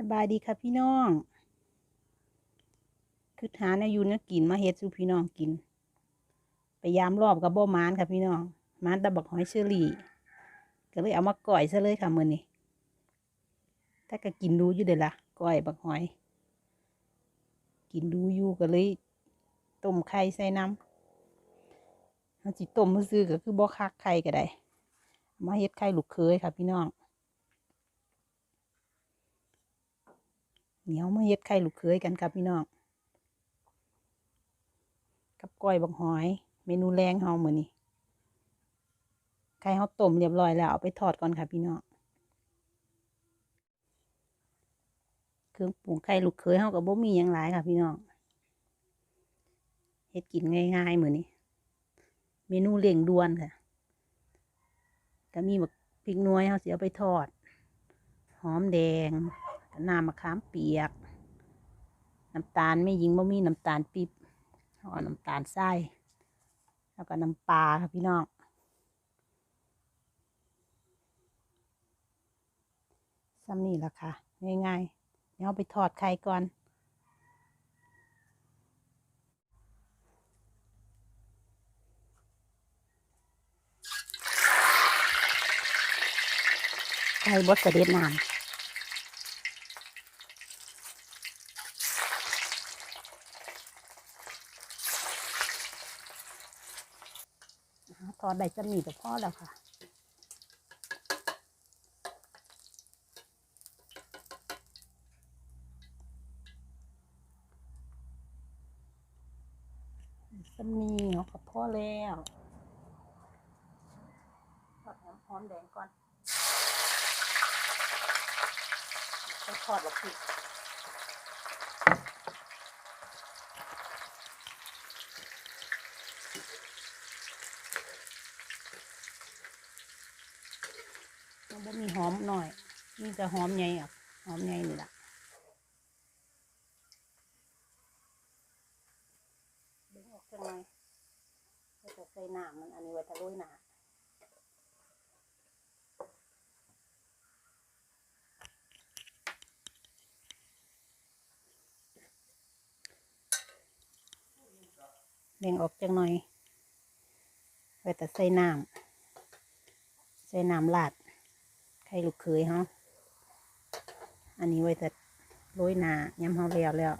สบายดีค่ะพี่น้องคือหาแนวอยู่เนื้อกินมาเฮ็ดสู่พี่น้องกิน ไปยามรอบกับบ่หมานค่ะพี่น้องหมานตะบักหอยเชอรี่ ก็เลยเอามาก่อยซะเลยค่ะมื้อนี้ถ้าก็กินดูอยู่เด้อล่ะก่อยบักหอย กินดูอยู่ก็เลยต้มไข่ใส่น้ำเอาสิต้มซื่อก็คือบ่คักไข่ก็ได้มาเฮ็ดไข่ลูกเคยค่ะพี่น้อง เหนียวมาเฮ็ดไข่ลูกเคยกันครับพี่น้องกับก้อยบักหอย เมนูแรงเฮาเหมือนนี้ไข่เฮาต้มเรียบร้อยแล้วเอาไปทอดก่อนค่ะพี่น้องเครื่องปรุงไข่ลูกเคยเฮาก็บ่มีหยังหลายค่ะพี่น้องเฮ็ดกินง่ายๆมื้อนนี้เมนูเร่งด่วนค่ะก็มีบักพริกน่วยเฮาสิเอาไปทอด หอมแดง น้ำมะขามเปียก น้ำตาลไม่ยิงบ่มีน้ำตาลปี๊บเอาน้ำตาลทรายแล้วก็น้ำปลาค่ะพี่น้องซ้ำนี่ละค่ะ ง่ายๆ เดี๋ยวเอาไปทอดไข่ก่อน ไข่บดกระเด็จน้ำ ท อได้จะมีแต่พ่อแล้วค่ะจะมีเนาะกับพ่อแล้วทอดหอมหอมแดงก่อนไปทอดแบบพริก มัน บ่มีหอมหน่อย มีแต่หอมใหญ่อะหอมใหญ่นี่แหละเบิ่งออกจังไงก็จะใส่น้ำมันอันนี้ไว้ทะลุยหนาเบ่งออกจังหน่อยไว้แต่ใส่น้ำใส่น้ำลาด ไข่ลูกเคยเฮาอันนี้ไว้แต่โรยหน้าย้ำเฮาแล้วแล้ว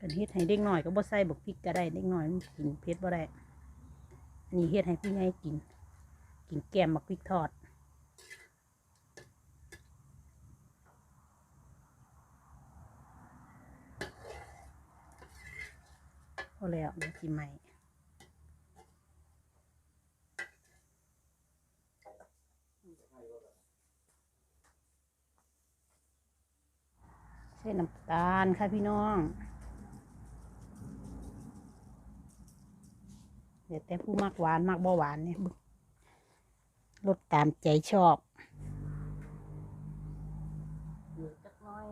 กันเฮ็ดให้เด็กหน่อยก็บ่ใส่บักพริกก็ได้เด็กหน่อยมันกินเผ็ดบ่ได้ นนี้เฮ็ดให้พี่ใหญ่กิน กินแกมบักพริกทอดพอแล้วเดี๋ยวกินใหม่ใส่น้ำตาลค่ะพี่น้อง เดี๋ยวแต่ผู้มักหวานมักบ่หวานเนี่ยลดตามใจชอบเหลือจักน้อย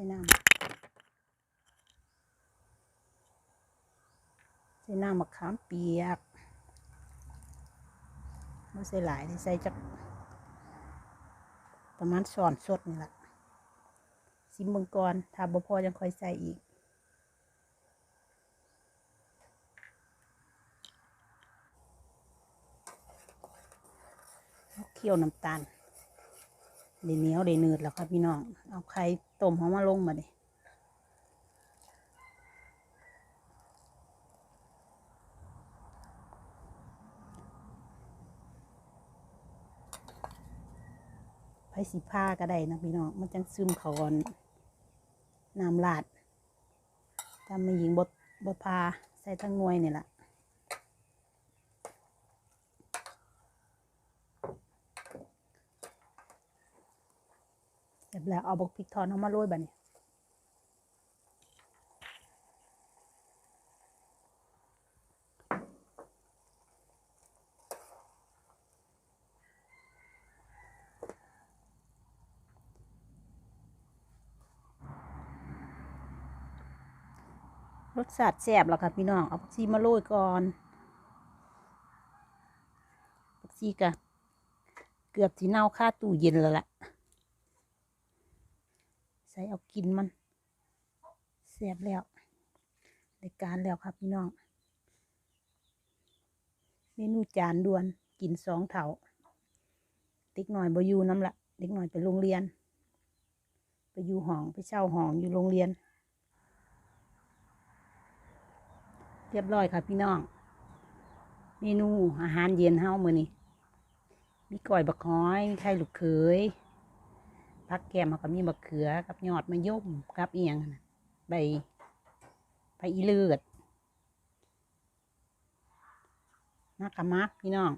ส่น้ำใส่น้ำมะขามเปียกไม่ใส่หลายเลยใส่จักประมาณช้อนสดนี่แหละซิมบิงก่อนถ้าบ่พอยังค่อยใส่อีกเคี่ยวน้ำตาล ได้เนียวได้เนืดแล้วครับพี่น้อง เอาไข่ต้มเขามาลงมาดิไผ่สีผ้าก็ได้นะพี่น้อง มันจังซึมเขาก่อนน้ำลาดถ้าไม่ยิงบดบพาใส่ทั้งหน่วยนี่แหละ เสร็จแล้วเอาบกพริกทอนเอามาโรยบัดนี้รสชาติแซ่บแล้วค่ะพี่น้อง เอาผักชีมาโรยก่อนผักชีกะเกือบที่เน่าค่าตู้เย็นแล้วล่ะ ส่เอากินมันแซ่บแล้วในการแล้วครับพี่น้อง เมนูจานด่วนกินสองเถาเด็กหน่อยบอยู่น้ำละเด็กหน่อยไปโรงเรียน ไปอยู่ห้องไปเช่าห้องอยู่โรงเรียน เรียบร้อยค่ะพี่น้อง เมนูอาหารเย็นเฮามือนี้มีก้อยบักฮ้อยมีไข่ลูกเขย ผักแกมเขาก็มีบักเขือกับยอดมะยมกับเอียงนน่ะใบใบอีเลือดมากกับมักพี่น้อง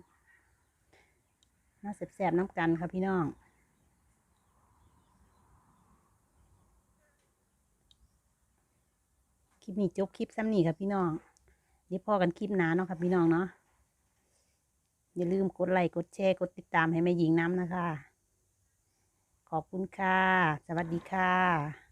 มาแสบๆน้ำกันค่ะพี่น้องคลิปนี้จบคลิปซ้ำนี่ค่ะพี่น้องเดี๋ยวพอกันคลิปหนาเนาะค่ะพี่น้องเนาะอย่าลืมกดไลค์กดแชร์กดติดตามให้แม่หญิงน้ำนะคะ ขอบคุณค่ะ สวัสดีค่ะ